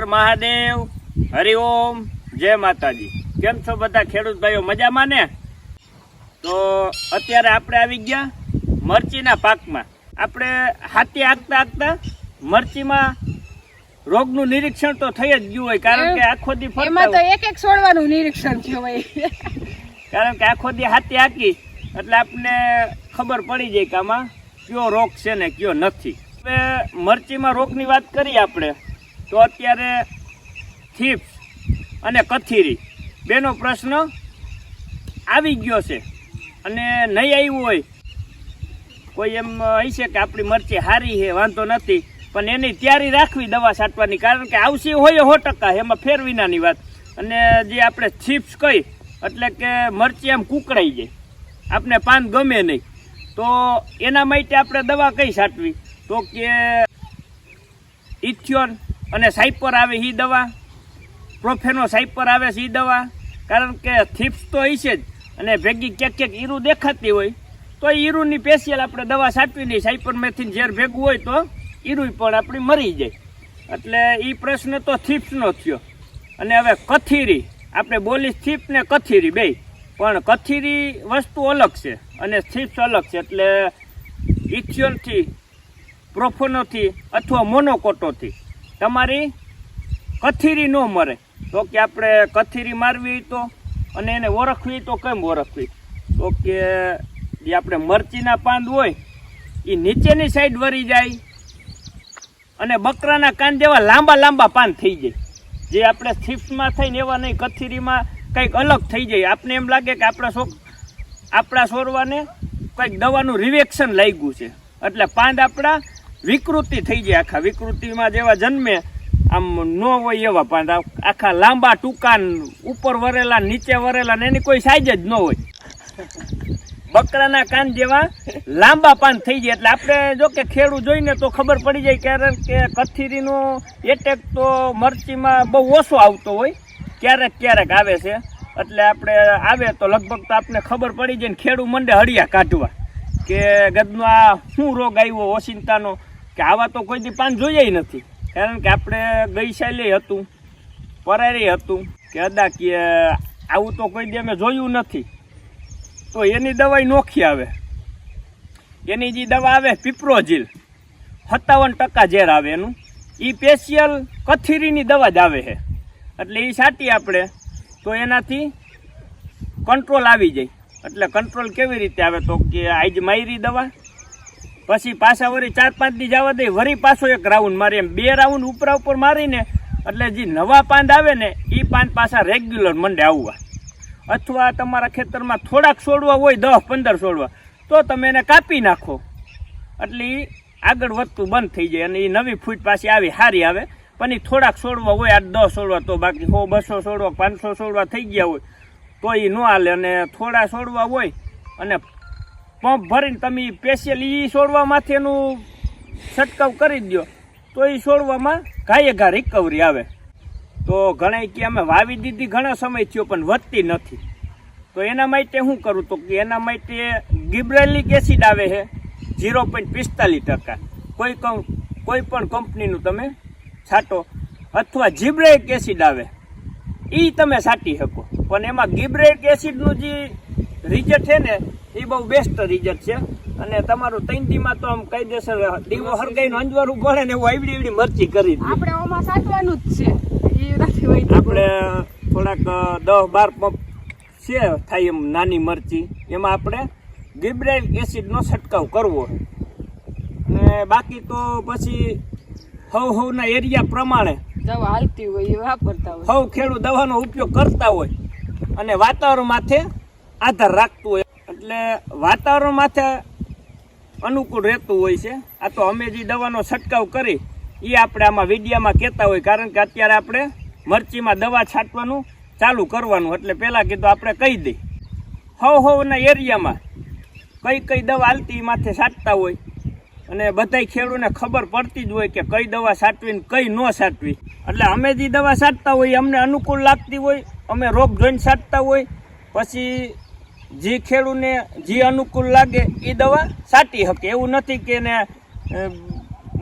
હર મહાદેવ હરિઓમ જય માતાજી. કેમ છો બધા ખેડૂત ભાઈઓ? મજામાં ને? તો અત્યારે આપણે આવી ગયા મરચીના પાકમાં. આપણે હાથી આગતા આગતા મરચીમાં રોગનું નિરીક્ષણ તો થઈ જ ગયું હોય કારણ કે આખો દી એમાં તો એક એક છોડવાનું નિરીક્ષણ થયું હોય. કારણ કે આખો દી હાથી હાકી. એટલે આપણને ખબર પડી જાય કે આમાં કયો રોગ છે ને કયો નથી. હવે મરચીમાં રોગની વાત કરીએ આપણે. તો અત્યારે થીપ્સ અને કથીરી. બેનો પ્રશ્ન આવી ગયો છે અને નહીં આવ્યું હોય, કોઈ એમ હશે કે આપણી મરચી સારી છે, વાંધો નથી, પણ એની તૈયારી રાખવી દવા છાંટવાની, કારણ કે આવશે હોય સો ટકા, એમાં ફેર વિનાની વાત. અને જે આપણે થીપ્સ કહી એટલે કે મરચી એમ કૂકડાઈ જાય. આપણે પાન ગમે નહીં. તો એના માટે આપણે દવા કઈ છાંટવી? તો કે ઇથિયોન અને સાઇપર આવે એ દવા? પ્રોફેનો સાઇપર આવે છે એ દવા? કારણ કે થીપ્સ તો હશે જ. અને ભેગી ક્યાંક ક્યાંક ઈરું દેખાતી હોય. તો એ ઈરુની સ્પેશિયલ આપણે દવા છાંટવી નહીં સાઇપર મેથીન ઝેર ભેગું હોય તો ઈરું પણ આપણી મરી જાય. એટલે એ પ્રશ્ન તો થીપ્સનો થયો. અને હવે કથીરી. આપણે બોલી થીપ ને કથીરી બે પણ કથીરી વસ્તુ અલગ છે અને થીપ્સ અલગ છે. એટલે ઇથિયોનથી પ્રોફોનોથી અથવા મોનોકોટોથી. તમારી કથીરી ન મરે. તો કે આપણે કથીરી મારવી તો અને એને ઓળખવી તો કેમ ઓળખવી? તો કે જે આપણે મરચીના પાંદ હોય એ નીચેની સાઈડ વળી જાય અને બકરાના કાન જેવા લાંબા લાંબા પાન થઈ જાય. જે આપણે સ્થિફ્ટમાં થઈને એવા નહીં, કથીરીમાં કંઈક અલગ થઈ જાય. આપણે એમ લાગે કે આપણા શોખ આપણા સોરવાને કંઈક દવાનું રિવેક્શન લાગ્યું છે. એટલે પાંદ આપણા વિકૃતિ થઈ જાય. આખા વિકૃતિમાં જેવા જન્મે, આમ ન હોય એવા. પણ આખા લાંબા ટૂંકા ઉપર વરેલા, નીચે વરેલા ને એની કોઈ સાઈઝ જ ન હોય. બકરાના કાન જેવા લાંબા પાન થઈ જાય. એટલે આપણે જો કે ખેડૂ જોઈને તો ખબર પડી જાય કારણ કે કથીરીનો એટેક તો મરચીમાં બહુ ઓછો આવતો હોય. ક્યારેક ક્યારેક આવે છે. એટલે આપણે આવે તો લગભગ તો આપણે ખબર પડી જાય ને ખેડૂ મંડે હળિયા કાઢવા કે ગદનો આ શું રોગ આવ્યો ઓશિંતાનો. કે આવા તો કોઈ દી પાન જોઈએ નથી. કારણ કે આપણે ગઈ સાલે હતું, પરારી હતું, કે અદા કે આવું તો કોઈ દી અમે જોયું નથી. તો એની દવાઈ નોખી આવે. એની જે દવા આવે, પીપ્રોજીલ, સત્તાવન ટકા ઝેર આવે એનું. એ સ્પેશિયલ કથીરીની દવા જ આવે છે. એટલે એ છાંટી આપણે, તો એનાથી કંટ્રોલ આવી જાય. એટલે કંટ્રોલ કેવી રીતે આવે તો કે આજ માયરી દવા પછી પાછા વળી ચાર પાંચ દી જવા દઈ વળી પાછો એક રાઉન્ડ મારી એમ. બે રાઉન્ડ ઉપરા ઉપર મારીને, એટલે જે નવા પાંદ આવે ને એ પાંદ પાછા રેગ્યુલર મંડે આવવા. અથવા તમારા ખેતરમાં થોડાક છોડવા હોય, દસ, પંદર છોડવા, તો તમે એને કાપી નાખો. એટલે આગળ વધતું બંધ થઈ જાય અને એ નવી ફૂટ પાછી આવી સારી આવે. પણ એ થોડાક છોડવા હોય, આઠ, દસ છોડવા, તો બાકી સો બસો છોડવા, પાંચસો છોડવા થઈ ગયા હોય, તો એ ન હાલે. અને થોડા છોડવા હોય, અને પંપ ભરીને તમે સ્પેશિયલ એ છોડવામાંથી એનું છંટકાવ કરી દો તો એ છોડવામાં ઘાયે ઘા રિકવરી આવે. તો ઘણા કે અમે વાવી દીધી ઘણા સમય થયો પણ વધતી નથી. તો એના માટે શું કરું તો કે એના માટે ગિબ્રેલિક એસિડ આવે છે, ઝીરો પોઈન્ટ પિસ્તાલીસ ટકા. કોઈ કોઈ પણ કંપનીનું તમે છાંટો અથવા જીબ્રેક એસિડ આવે. એ તમે છાંટી શકો. પણ એમાં ગિબ્રેક એસિડનું જે રિઝલ્ટ છે ને એ બહુ બેસ્ટ રિઝલ્ટ છે. અને તમારું દીમાં તો આમ કાયદેસર દીવો હરગાઈ અંજવારું ભણે ને એવું આવડી એવડી મરચી કરી આપણે ઓમાં સાચવાનું જ છે. એ નથી હોય આપણે થોડાક દસ બાર પંપ છે થાય એમ નાની મરચી. એમાં આપણે ગિબ્રેલ એસિડનો છંટકાવ કરવો અને બાકી તો પછી હવ હવના એરિયા પ્રમાણે દવા હાલતી હોય એ વાપરતા હોય. હવ ખેડૂત દવાનો ઉપયોગ કરતા હોય. અને વાતાવરણ માથે આધાર રાખતું હોય. એટલે વાતાવરણ માથે અનુકૂળ રહેતું હોય છે. આ તો અમે જે દવાનો છંટકાવ કરી એ આપણે આમાં વિડીયામાં કહેતા હોય, કારણ કે અત્યારે આપણે મરચીમાં દવા છાંટવાનું ચાલુ કરવાનું. એટલે પહેલાં કીધું આપણે કહી દઈ હવ હવના એરિયામાં કઈ કઈ દવા હાલતી માથે છાંટતા હોય. અને બધાય ખેડૂતને ખબર પડતી જ હોય કે કઈ દવા છાંટવીને કઈ ન છાંટવી. એટલે અમે જે દવા છાંટતા હોય અમને અનુકૂળ લાગતી હોય, અમે રોગ જોઈને છાંટતા હોય. પછી જે ખેડૂને જે અનુકૂળ લાગે એ દવા સાટી શકે. એવું નથી કે એને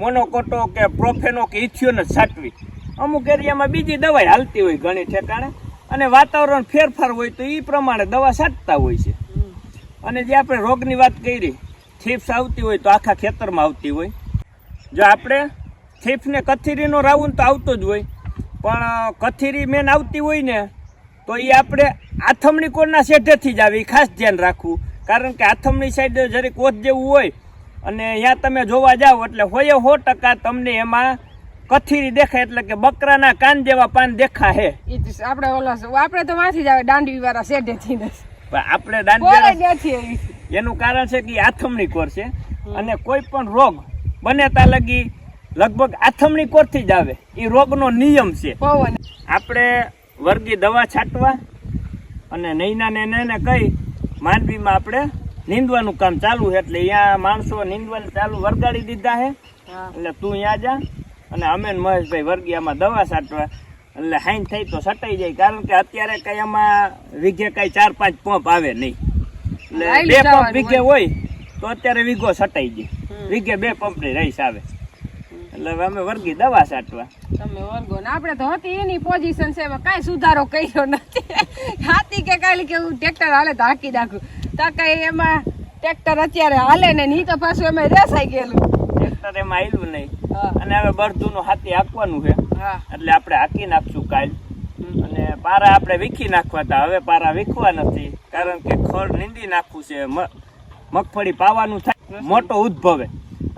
મોનોકોટો કે પ્રોફેનો કે ઇથિયોન જ સાટવી. અમુક એરિયામાં બીજી દવાઈ હાલતી હોય ઘણી ઠેકાણે. અને વાતાવરણ ફેરફાર હોય તો એ પ્રમાણે દવા સાટતા હોય છે. અને જે આપણે રોગની વાત કરી થીપ્સ આવતી હોય તો આખા ખેતરમાં આવતી હોય. જો આપણે થીપ્સને કથીરીનો રાઉન્ડ તો આવતો જ હોય. પણ કથીરી મેન આવતી હોય ને તો એ આપણે આથમણી કોરના શેઢેથી જ આવે એ ખાસ ધ્યાન રાખવું. કારણ કે આથમણી સાઈડ જરીક ઓછ જેવું હોય અને ત્યાં તમે જોવા જાઓ એટલે હોય સો ટકા તમને એમાં કથીરી દેખાય એટલે કે બકરાના કાન જેવા પાન દેખા હે આપણે ઓલા આપણે તો માંથી જ આવે દાંડી વાળા શેઢેથી પણ આપણે દાંડી એનું કારણ છે કે આથમણી કોર છે. અને કોઈ પણ રોગ બને ત્યાં લગી લગભગ આથમણી કોરથી જ આવે. એ રોગનો નિયમ છે. આપણે વર્ગી દવા છાંટવા અને નૈના ને એને કહી માંડવીમાં આપણે નીંદવાનું કામ ચાલુ છે. એટલે અહીંયા માણસો નીંદવાનું ચાલુ વરગાડી દીધા છે. એટલે તું અહીંયા જા અને અમે મહેશભાઈ વર્ગી આમાં દવા છાંટવા. એટલે હાઈન થઈ તો છટાઈ જાય કારણ કે અત્યારે કઈ આમાં વીઘે કઈ ચાર પાંચ પંપ આવે નહીં. એટલે બે પંપ વીઘે હોય. તો અત્યારે વીઘો છટાઈ જાય. વીઘે બે પંપની રહીશ આવે. એટલે હવે અમે વર્ગી દવા છાંટવા તમે વર્ગો ને આપણે તો હતી એની પોઝિશન છે એમાં કાંઈ સુધારો કર્યો નથી. હાથી કે કાલે કે હું ટ્રેક્ટર હાલે તો હાકી નાખું. તો કઈ એમાં ટ્રેક્ટર અત્યારે હાલે ને નહીં તો પાછું એમાં રેસાઈ ગયેલું. ટ્રેક્ટર એમાં આવેલું નહીં. અને હવે બળદુનું હાથી આપવાનું છે. હા. એટલે આપણે હાકી નાખશું કાલ. અને પારા આપણે વીખી નાખવા હતા. હવે પારા વીખવા નથી. કારણ કે ખડ નીંદી નાખવું છે. મગફળી પાવાનું થાય. મોટો ઉદ્ભવે.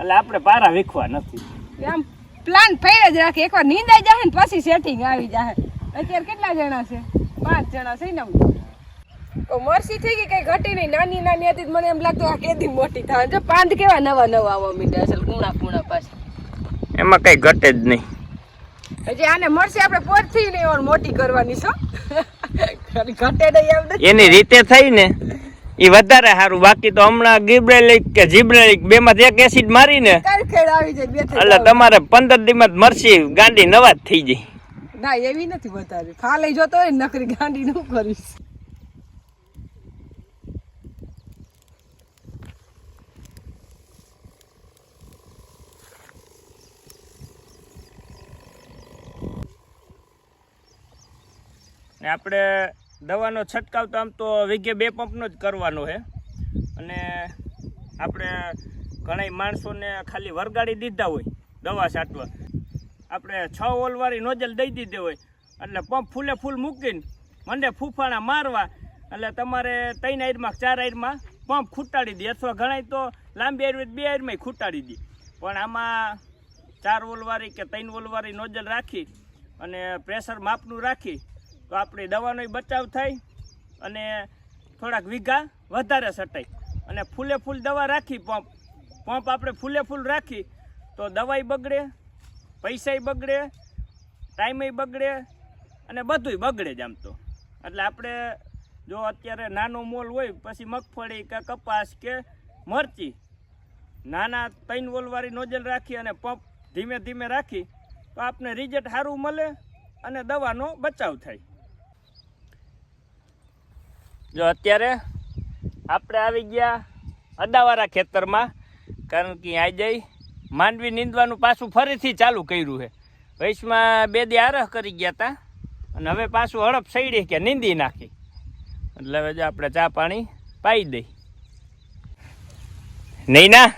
એટલે આપણે પારા વીખવા નથી. આમ પ્લાન ફેર જ રાખે. એકવાર નીંદાઈ જાય ને પછી સેટિંગ આવી જાય અત્યારે કેટલા જણા છે? પાંચ જણા છે ને તો મરસી થઈ ગઈ કઈ ઘટી નહીં. નાની નાની હતી મને એમ લાગતું આ કેદી મોટી થાય. જો પાંદ કેવા નવા નવા આવવા માંડ્યા અસલ કુણા કુણા પાછા. એમાં કઈ ઘટે જ નહીં. હજી આને મરસી આપણે પોરથી નહીં ઓર મોટી કરવાની છો. ઘટે નહીં એમ એની રીતે થઈ ને. એ વધારે સારું. બાકી તો હમણાં ગિબ્રેલિક કે જીબ્રેલિક બે માંથી એક એસિડ મારીને જાય બે એટલે તમારે પંદર દિવસ મરસી ગાંડી નવા જ થઈ જાય. ના એવી નથી બતાવી ફાલે જોતો હોય નકરી ગાંડી નું કરીશ. આપણે દવાનો છંટકાવ તો આમ તો વીઘે બે પંપનો જ કરવાનો છે અને આપણે ઘણા માણસોને ખાલી વરગાડી દીધા હોય દવા છાંટવા. આપણે છ ઓલવાળી નોજલ દઈ દીધી હોય. એટલે પંપ ફૂલે ફૂલ મૂકીને મંડે ફૂફાણા મારવા. એટલે તમારે ત્રણ આઈરમાં ચાર આઈરમાં પંપ ખૂટાડી દે. અથવા ઘણા તો લાંબી આયુર્વેદ બે આયરમાં ખૂટાડી દે. પણ આમાં ચાર ઓલવાળી કે ત્રણ ઓલવાળી નોજલ રાખી અને પ્રેશર માપનું રાખી તો આપણી દવાનો બચાવ થાય અને થોડાક વીઘા વધારે સટાય. અને ફૂલે ફૂલ દવા રાખી, પંપ પંપ આપણે ફૂલે ફૂલ રાખી, તો દવાઈ બગડે, પૈસાય બગડે ટાઈમેય બગડે અને બધુંય બગડે જ આમ તો. એટલે આપણે જો અત્યારે નાનો મોલ હોય, પછી મગફળી કે કપાસ કે મરચી, નાના ત્રણ વોલવાળી નોજલ રાખી અને પંપ ધીમે ધીમે રાખી, તો આપને રિઝલ્ટ સારું મળે અને દવાનો બચાવ થાય. જો અત્યારે આપણે આવી ગયા અદાવાળા ખેતરમાં, કારણ કે આજે માંડવી નીંદવાનું પાછું ફરીથી ચાલુ કર્યું છે. વૈશમાં બે દી આરહ કરી ગયા હતા અને હવે પાછું હડપ સૈડી કે નીંદી નાખી. એટલે હવે જો આપણે ચા પાણી પાઈ દઈ. નહીં ના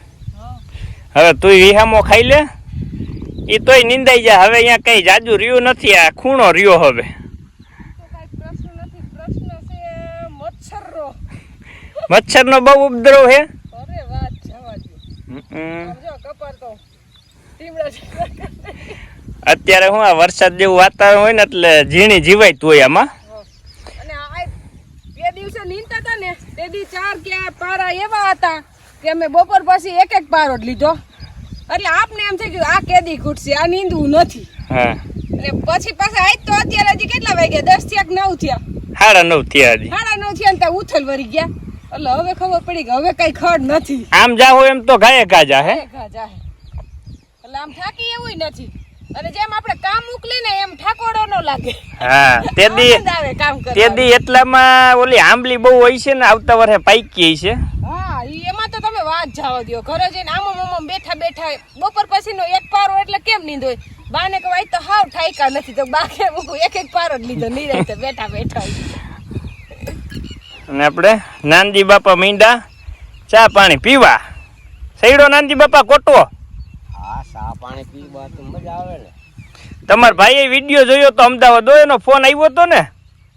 હવે તું વિહામો ખાઈ લે. એ તોય નિંદાઈ જાય હવે અહીંયા કંઈ જાજુ રહ્યું નથી, આ ખૂણો રહ્યો હવે પ્રશ્ન નથી પ્રશ્ન છે મચ્છરનો મચ્છરનો બહુ ઉપદ્રવ હે? અત્યારે હું આ વરસાદ જેવું વાતાવરણ હોય ને એટલે ઝીણી જીવાય હોય આમાં. અને બે દિવસે નીંદતા હતા ને તે દી ચાર કે પારા એવા હતા કે અમે બપોર પછી એક એક પારો જ લીધો. એટલે આપને એમ થઈ ગયું આ કેદી ખૂટશે આ નીંદવું નથી. એટલે પછી પાછા આજ તો અત્યારે હજી કેટલા વાગ્યા? દસ નવ થયા? સાડા નવ થયા સાડા નવ થયા ને ત્યાં ઉથલ વરી ગયા. એટલે હવે ખબર પડી કે હવે કઈ ખડ નથી. આમ જાહો એમ તો ગાયે ઘા જાહે. એટલે આમ થાકી એવું નથી. અને જેમ આપણે કામ મોકલી ને એમ ઠાકોડો નો લાગે. હા તે દી આવે કામ તે કરવાનો. દી એટલામાં ઓલી આંબલી બહુ હોય છે ને આવતા વર્ષે પાકી છે. હા એમાં તો તમે વાત જાવ દો ઘરે જઈને આમ આમ બેઠા બેઠા બપોર પછીનો એક પારો એટલે કેમ નીંદ હોય? બાને કહું આજ તો હાવ ઠાયકા નથી. તો બા એક એક પારો જ લીધો નિરાંતે બેઠા બેઠા. અને આપણે નાનજી બાપા મીંડા ચા પાણી પીવા. સૈડો નાનજી બાપા કોટવો હા ચા પાણી પીવા તો મજા આવે ને. તમારા ભાઈએ વીડિયો જોયો તો અમદાવાદ એનો ફોન આવ્યો તો ને?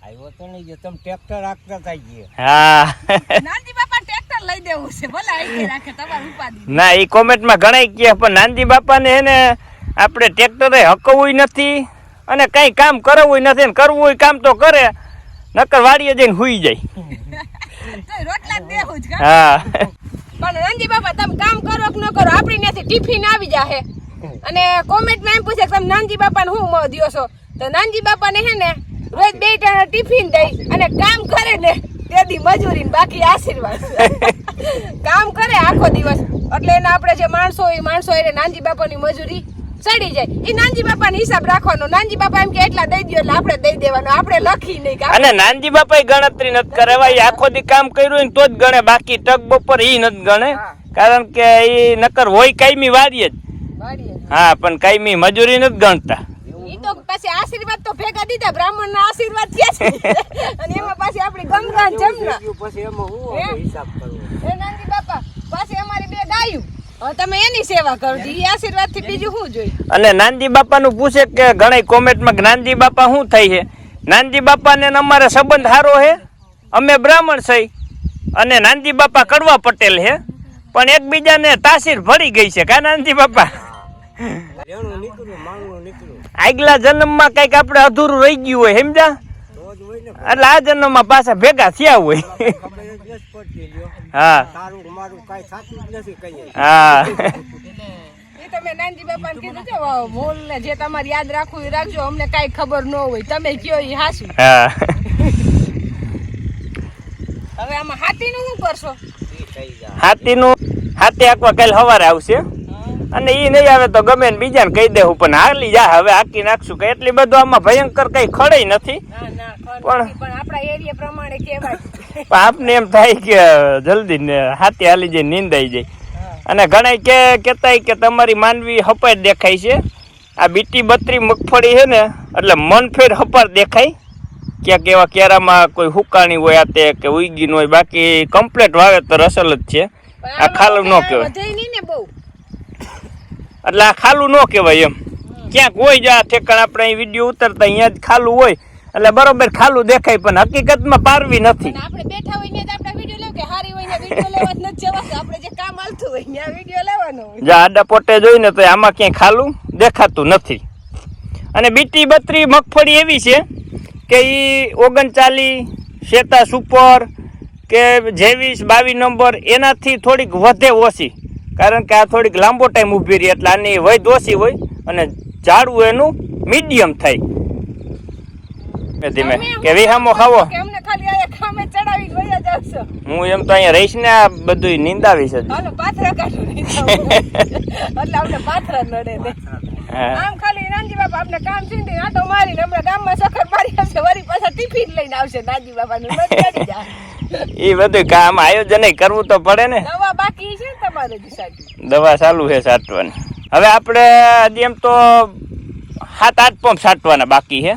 આવ્યો તો નહીં જો તમે ટ્રેક્ટર રાખતા થઈ ગયો હા. નાનજી બાપા ટ્રેક્ટર લઈ દેવું છે ભલે આઈ રાખે તમારું ઉપાધિ ના એ કોમેન્ટમાં ઘણા કહે પણ નાનજી બાપાને એને આપણે ટ્રેક્ટરે હકવું નથી અને કંઈ કામ કરવું નથી ને કરવું હોય કામ તો કરે નકર વાડીએ જઈને હુઈ જાય. રોટલા દેવું જ હા. પણ નાનજી બાપા તમે કામ કરો કે ન કરો આપણી ત્યાંથી ટિફિન આવી જાહે. અને કોમેન્ટમાં એમ પૂછે કે તમે નાનજી બાપાને શું મોં દ્યો છો? તો નાનજી બાપાને હે ને રોજ બે ટાણા ટિફિન દઈ અને કામ કરે ને તેથી મજૂરી ને બાકી આશીર્વાદ. કામ કરે આખો દિવસ. એટલે એને આપણે જે માણસો હોય એ માણસો એને નાનજી બાપાની મજૂરી ચડી જાય. એ નાનજી બાપા ને હિસાબ રાખવાનો. નાનજી બાપા એમ કે એટલા દઈ દો એટલે આપણે દઈ દેવાનું. આપણે લખી નહીં કે અને નાનજી બાપા ગણતરી નથી કરે ભાઈ આખો દી કામ કર્યું હોય ને તો જ ગણે. બાકી ટક બપોર ઈ નથી ગણે. કારણ કે ઈ નકર હોય કાયમી વારીએ જ. હા પણ કાયમી મજૂરી નથી ગણતા. ઈ તો પછી આશીર્વાદ તો ભેગા દીધા. બ્રાહ્મણ ના આશીર્વાદ થયા છે. અને એમાં પાછી આપણી ગંગા જમના. પછી એમાં હું હિસાબ કરવો? એ નાનજી બાપા? પાછી અમારી બે ગાયું. તમે એની સેવા કરો ઈ આશીર્વાદથી બીજું શું જોઈએ? અને નાનજી બાપાનું પૂછે કે ઘણા કોમેન્ટમાં નાનજી બાપા શું થઈ છે? નાનજી બાપાને ને અમારે સંબંધ સારો છે? અમે બ્રાહ્મણ છે. અને નાનજી બાપા કડવા પટેલ છે. પણ એકબીજાને તાસીર ભળી ગઈ છે કા નાનજી બાપા? આગલા જન્મમાં કંઈક આપણે અધૂરું રહી ગયું હોય સમજા ને. એટલે આ જન્મમાં પાછા ભેગા થયા હોય. હા. તારું મારું કાંઈ થતું નથી કઈ હા. તમે નાનજી બાપા કીધું છે મોલ ને જે તમારે યાદ રાખવું એ રાખજો અમને કાંઈ ખબર ન હોય. તમે કયો એ હાસું. હા. હવે આમાં હાથીનું શું કરશો? હાથી નું હાથીનું હાથી આખવા કાલ સવારે આવશે. અને ઈ નહીં આવે તો ગમે ને બીજાને કહી દેવું પણ હાલી જા હવે હાકી નાખશું કે એટલી બધું આમાં ભયંકર કઈ ખડે નથી. ના ના. પણ- આપણા એરિયા પ્રમાણે કહેવાય. આપને એમ થાય કે જલ્દી હાથે હાલી જાય નીંદાઈ જાય. અને ઘણા કે કહેતા કે તમારી માનવી હપાર દેખાય છે. આ બીટી બત્રી મગફળી છે ને એટલે મન ફેર હપાર દેખાય. ક્યાંક એવા કેરામાં કોઈ હુકાણી હોય આ તે કે ઉઈગી હોય બાકી કમ્પ્લેટ વાવેતર અસલ જ છે. આ ખાલું ન કહેવાય. એટલે આ ખાલું ન કહેવાય એમ. ક્યાંક હોય જ આ ઠેકાણ આપણે અહીં વીડિયો ઉતરતા અહીંયા જ ખાલું હોય. એટલે બરોબર ખાલું દેખાય પણ હકીકતમાં પારવી નથી. આપણે બેઠા હોય ને તો આપણે વીડિયો લેવ કે હારી હોય ને વીડિયો લેવા જ જવાતું આપણે જે કામ હાલતું હોય ત્યાં વીડિયો લેવાનો હોય. જો આડા પોટે જોઈને તો આમાં ક્યાંય ખાલું દેખાતું નથી. અને બીટી બત્રી મગફળી એવી છે કે એ ઓગણચાલીસ શેતા સુપર કે જેવીસ બાવીસ નંબર એનાથી થોડીક વધે ઓછી. કારણ કે આ થોડીક લાંબો ટાઈમ ઊભી રહી એટલે આની વૈધ ઓછી હોય અને ઝાડવું એનું મીડિયમ થાય. ધીમે ધીમે. કે વિહામો ખાવો? અમને ખાલી આયા ખામે ચડાવી વયા જાવશો હું એમ તો અહીંયા રહીશ ને આ બધું નિંદાવી છે હાલો પાથરા કાઢો એટલે આપણે પાથરા નડે ને આમ ખાલી નાનજી બાપા આપણે કામ છીંડી આટો મારીને હમણાં ગામમાં સખર મારી આવશે વળી પાછા ટિફિન લઈને આવશે નાનજી બાપાનું. ચડી એ બધું કામ આયોજન કરવું તો પડે ને. દવા બાકી છે તમારે દવા ચાલુ છે સાટવાની. હવે આપણે એમ તો સાત આઠ પંપ સાટવાના બાકી છે.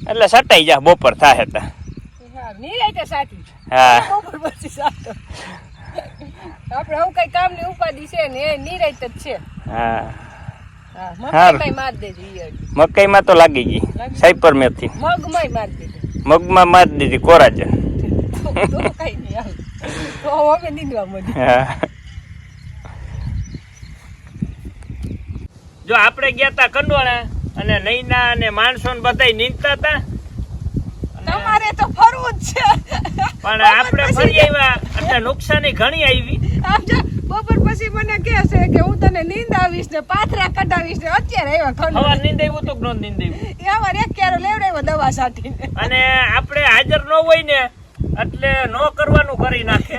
એટલે સટાઈ જા બપોર થાય તા હા બપોર પછી આપણે હું કઈ કામની ઉપાધિ છે ને એ નિરાયત જ છે. હા. હા હારું. મગમાં મારી દેજો ઈ અડી. મકાઈમાં તો લાગી ગઈ સાઈપર મેથી. મગમાં મારી દીધી કોરાજન. તો તો કઈ નહીં તો હવે નીંદવા મળી હા. જો આપણે ગયા તા કંડોળા અને નૈના અને માણસો ને બધા નીંદતા હતા તમારે તો ફરવું જ છે. પણ આપણે ફરી આવ્યા. એટલે નુકસાની ઘણી આવી. બપોર પછી મને કહે છે કે હું તને નીંદ આવીશ ને પાથરા કઢાવીશ ને અત્યારે આવ્યા ખંડ નીંદ આવ્યું તો કે નીંદ આવ્યું અમારે એક ક્યારે લેવડાવ્યો દવા સાટીને અને આપણે હાજર ન હોય ને એટલે ન કરવાનું કરી નાખે.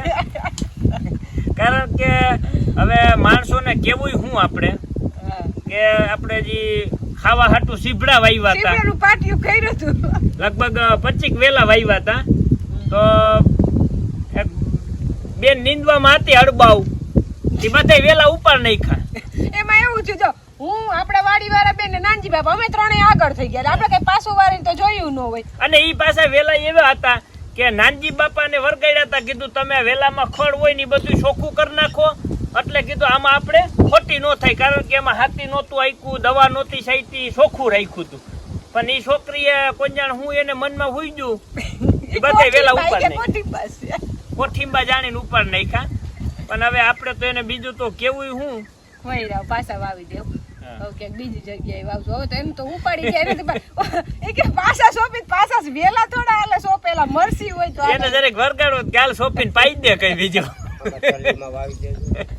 કારણ કે હવે માણસોને કેવું હું આપણે? કે આપણે જે ખાવા હાટું સીભડા વાવ્યા હતા. પાટિયું કર્યું હતું. લગભગ પચીક વેલા વાવ્યા હતા. તો બેન નીંદવામાં હતી હડબાવ એ બધે વેલા ઉપર નાખ્યા. એમાં એવું છે જો હું આપણા વાડી વાળા બેન ને નાનજી બાપા અમે ત્રણેય આગળ થઈ ગયા. આપણે કઈ પાછું વાળી તો જોયું ન હોય. અને ઈ પાછા વેલા એવા હતા કે નાનજી બાપાને વરગાડ્યા હતા કીધું તમે વેલામાં ખડ હોય ને બધું ચોખ્ખું કરી નાખો. એટલે કીધું આમાં આપણે ખોટી ન થાય કારણ કે એમાં હાથી નહોતું આયકું દવા નહોતી સાઈતી ચોખ્ખું રાખ્યું હતું પણ એ છોકરીએ કોંજાણ હું એને મનમાં હુઈ ગયું એ બધાય વેલા ઉપર કોઠીંબા જાણીને ઉપર નાખ્યા. પણ હવે આપણે તો એને બીજું તો કેવું હું? રાવ પાછા વાવી દેવ. બીજી જગ્યાએ વાવશું હવે તો એમ તો ઉપાડી જાય નથી એ કે પાછા સોંપી પાછા વેલા થોડા હાલે સોંપેલા મરસી હોય તો એને દરેક વરગાડો ગાલ સોંપીને પાઈ દે કઈ બીજો. વાવી દેજો.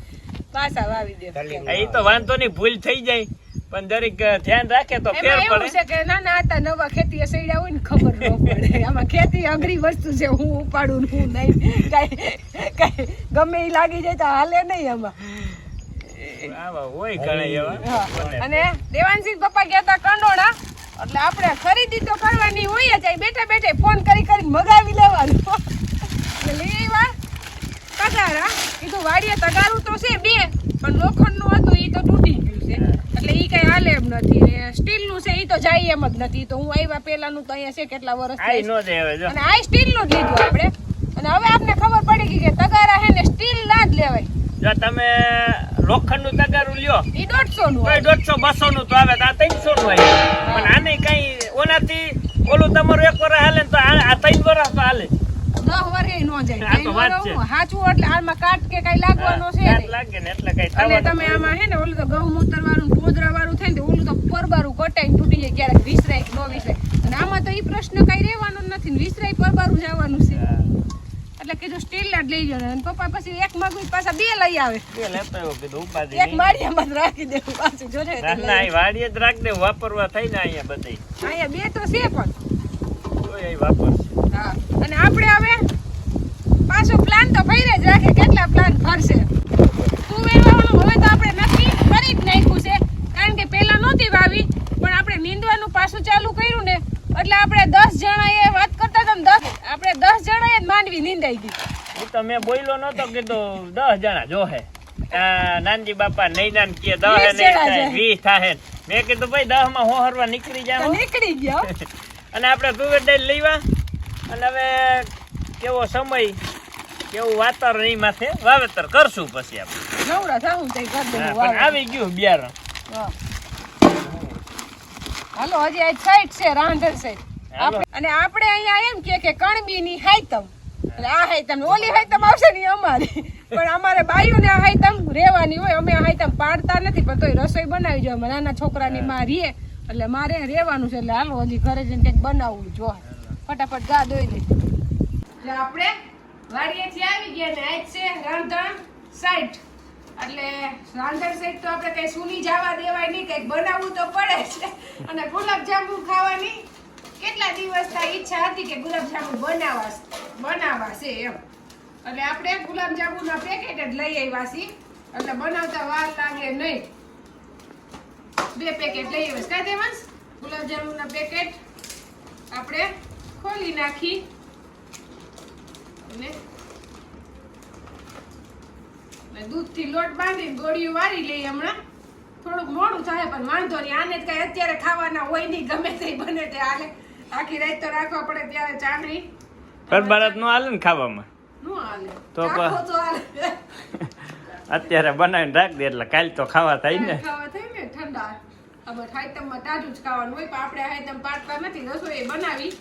પાછા વાવી દે એ તો વાંધો નહીં ભૂલ થઈ જાય પણ દરેક ધ્યાન રાખે તો ફેર પડે. છે કે ના ના આતા નવા ખેતી સૈડા હોય ને ખબર ન પડે. આમાં ખેતી અઘરી વસ્તુ છે હું ઉપાડું ને હું નહીં. કઈ કઈ ગમે એ લાગી જાય તો હાલે નહીં આમાં. આવા હોય ઘણા એવા. અને દેવાનસિંહ પપ્પા ગયા હતા કંડોળા એટલે આપણે ખરીદી તો કરવાની હોય જ અહીં બેઠા બેઠા ફોન કરી કરી મગાવી લેવાનું. એટલે લઈ હા? કીધું વાડીએ તગારું તો છે બે પણ લોખંડનું હતું એ તો તૂટી ગયું છે. એટલે એ કઈ હાલે એમ નથી. ને સ્ટીલનું છે એ તો જાય એમ જ નથી. તો હું આવ્યા પહેલાનું તો અહીંયા છે કેટલા વર્ષ નો અને આ સ્ટીલનું જ લીધું આપણે. અને હવે આપને ખબર પડી ગઈ કે તગારા હે ને સ્ટીલ ના જ લેવાય. જો તમે લોખંડનું તગારું લ્યો એ દોઢસો નું તોય દોઢસો બસો નું તો આવે આ ત્રણસો નું આવે પણ આને કઈ ઓનાથી ઓલું તમારું એક વર્ષ હાલે ને તો આ આ ત્રણ વર્ષ તો હાલે. આમાં તો વિસરાય એ પ્રશ્ન કઈ રહેવાનો નથી પરબારું જવાનું છે. એટલે કીધું સ્ટીલ જ લઈ જાય અને પપ્પા પછી એક મગવી પાછા બે લઈ આવે. બે લેતો આવ્યો કીધું ઉપાધિ એક. માળિયામાં જ રાખી દેવું પાછું જોજે ના ના વાડીએ જ રાખ દે વાપરવા થઈ ને અહીંયા બધે અહીંયા બે તો છે પણ. તોય એ વાપરશે. હા. અને આપણે હવે પાછો પ્લાન તો ફરી જ રાખે કેટલા પ્લાન ફરશે. તુવેર વાવવાનું હવે તો આપણે નક્કી કરી જ નાખ્યું છે કારણ કે પહેલા નહોતી વાવી પણ આપણે નીંદવાનું પાછું ચાલુ કર્યું ને એટલે આપણે દસ જણાએ વાત કરતા હતા દસ આપણે દસ જણાએ માંડવી નીંદાઈ ગઈ. તો મેં બોલ્યો નતો કીધું દસ જણા જોહે. નાનજી બાપા નહીં નાન કે દસ નહીં. વીસ થાય. મેં કીધું ભાઈ દસમાં હોહરવા નીકળી જાય નીકળી ગયા. અને આપણે તુવેર દાળ લેવા. અને હવે કેવો સમય કેવું વાતાવરણ એ માથે? વાવેતર કરશું પછી આપણે. નવરા થાવું તો કરી દેવું આવી ગયું બિયારણ. હાલો હજી આ સાઈડ છે રાંધણ સાઈડ અને આપણે અહીંયા એમ કે કે કણબી ની હાઈતમ. એટલે આ હાઈતમ ઓલી હાઈતમ આવશે ને અમારી. પણ અમારે બાયુને આ હાઈતમ રહેવાની હોય અમે આ હાઈતમ પાડતા નથી પણ તોય રસોઈ બનાવી જોઈએ નાના છોકરાની માં રીએ એટલે મારે રહેવાનું છે એટલે હાલો, હજી ઘરે જઈને કંઈક બનાવવું જો. ફટાફટ ગા દોઈ દે. એટલે આપણે વાડીએથી આવી ગયા ને, આજ છે રાંધણ સાઈડ એટલે રાંધણ સાઈડ તો આપણે કંઈ સૂની જવા દેવાય નહીં, કંઈક બનાવવું તો પડે છે. અને ગુલાબજાંબુ ખાવાની કેટલા દિવસથી ઈચ્છા હતી કે ગુલાબજાંબુ બનાવાશ બનાવાશે એમ. એટલે આપણે ગુલાબજાંબુના પેકેટ જ લઈ આવ્યા છીએ. એટલે બનાવતા વાર લાગે નહીં. બે પેકેટ લઈ આવ્યા કાંઈ દેવાંશ? ગુલાબજાંબુના પેકેટ આપણે ખોલી નાખી. અને દૂધથી લોટ બાંધીને ગોળીઓ વાળી લઈએ હમણાં. થોડુંક મોડું થાય પણ વાંધો નહીં. આને જ કઈ અત્યારે ખાવાના હોય નહીં ગમે તે બને તે હાલે. આખી રાત તો રાખવા પડે ત્યારે ચાંદણી. પરબારત નો હાલે ને ખાવામાં? તો અત્યારે બનાવીને રાખ દે એટલે કાલ તો ખાવા થાય ને. ખાવા થાય ને ઠંડા. હવે હાઈતમમાં તાજું જ ખાવાનું હોય પણ આપણે હાઈતમ પાડતા નથી રસોઈ બનાવી.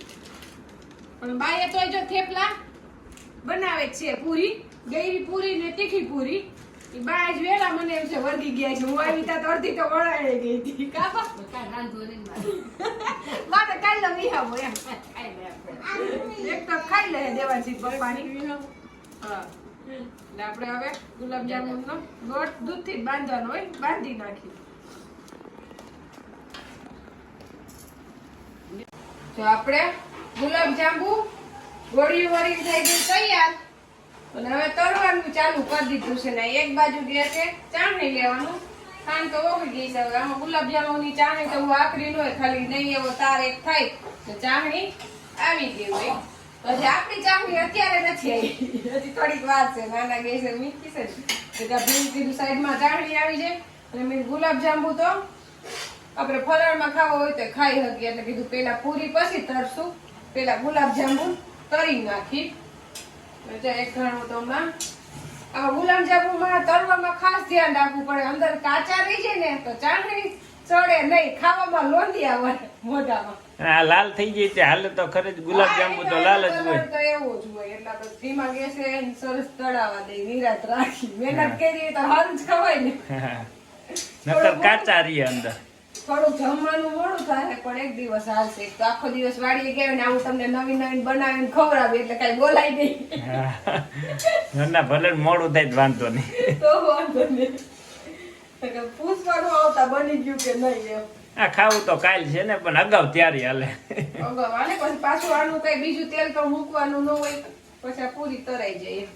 પણ બાઈએ તો જો થેપલા બનાવે છે પૂરી ગઈરી પૂરી ને તીખી પૂરી. એ બા જ વેલા મને એમ છે વર્ગી ગયા છે. હું આવી ત્યાં તો અડધી તો વળાઈ ગઈ હતી. કાપા મારે. કાલ લો વિહાવો એમ. એક તો ખાઈ લે દેવાજી પપ્પાની. હા. આપણે હવે ગુલાબજામુનનો લોટ દૂધથી બાંધવાનો હોય બાંધી નાખી તો આપણે ગુલાબજાંબુ ગોળી વળી થઈ ગઈ તૈયાર. અને હવે તળવાનું ચાલુ કરી દીધું છે ને એક બાજુ ગેસે ચાણી લેવાનું. ખાંડ તો ઓગળી ગઈ છે, હવે આમાં ગુલાબજાંબુની ચાણી તો આકરી ન હોય, ખાલી નહીં એવો તાર એક થાય, તો ચાણી આવી ગઈ હોય. પછી આપણી ચાણી અત્યારે નથી આવી. હજી થોડીક વાર છે, નાના ગેસે મીઠી છે. એટલે ભીંડીનું સાઈડમાં ચાણી આવી જાય. અને મેં ગુલાબ જાંબુ તો આપણે ફરાળમાં ખાવો હોય તો ખાઈ શકીએ. એટલે કીધું પેલા પૂરી પછી તરશું. પેલા ગુલાબ જાંબુ તરી નાખી. એક ઘણું તો હમણાં આમાં ગુલાબ જાંબુમાં ખાસ ધ્યાન રાખવું પડે. અંદર કાચા રહી જાય ને તો ચાંદણી ચડે નહીં. ખાવામાં લોંદી આવે મોઢામાં. આ લાલ થઈ જાય છે. હાલે તો ખરે ગુલાબ જાંબુ તો લાલ જ હોય. તો એવું જ હોય. એટલે આપણે ધીમા ગેસે સરસ તળાવા દઈ નિરાત રાખી. મહેનત કરી તો જ ખવાય ને. નકર કાચા રહીએ અંદર. થોડું જમવાનું મોડું થાય પણ એક દિવસ હાલશે. તો આખો દિવસ વાડીએ ગયા ને આવું તમને નવીન નવીન બનાવીને ખવડાવી એટલે કઈ બોલાય નહીં. ના ભલે મોડું થાય વાંધો નહીં. તો વાંધો નહીં. પૂછવાનું આવતા બની ગયું કે નહીં એમ. આ ખાવું તો કાલ છે ને પણ અગાઉ ત્યારે હાલે. અગાઉ આને પછી પાછું આનું કઈ બીજું તેલ તો મૂકવાનું ન હોય પછી પૂરી તરાઈ જાય.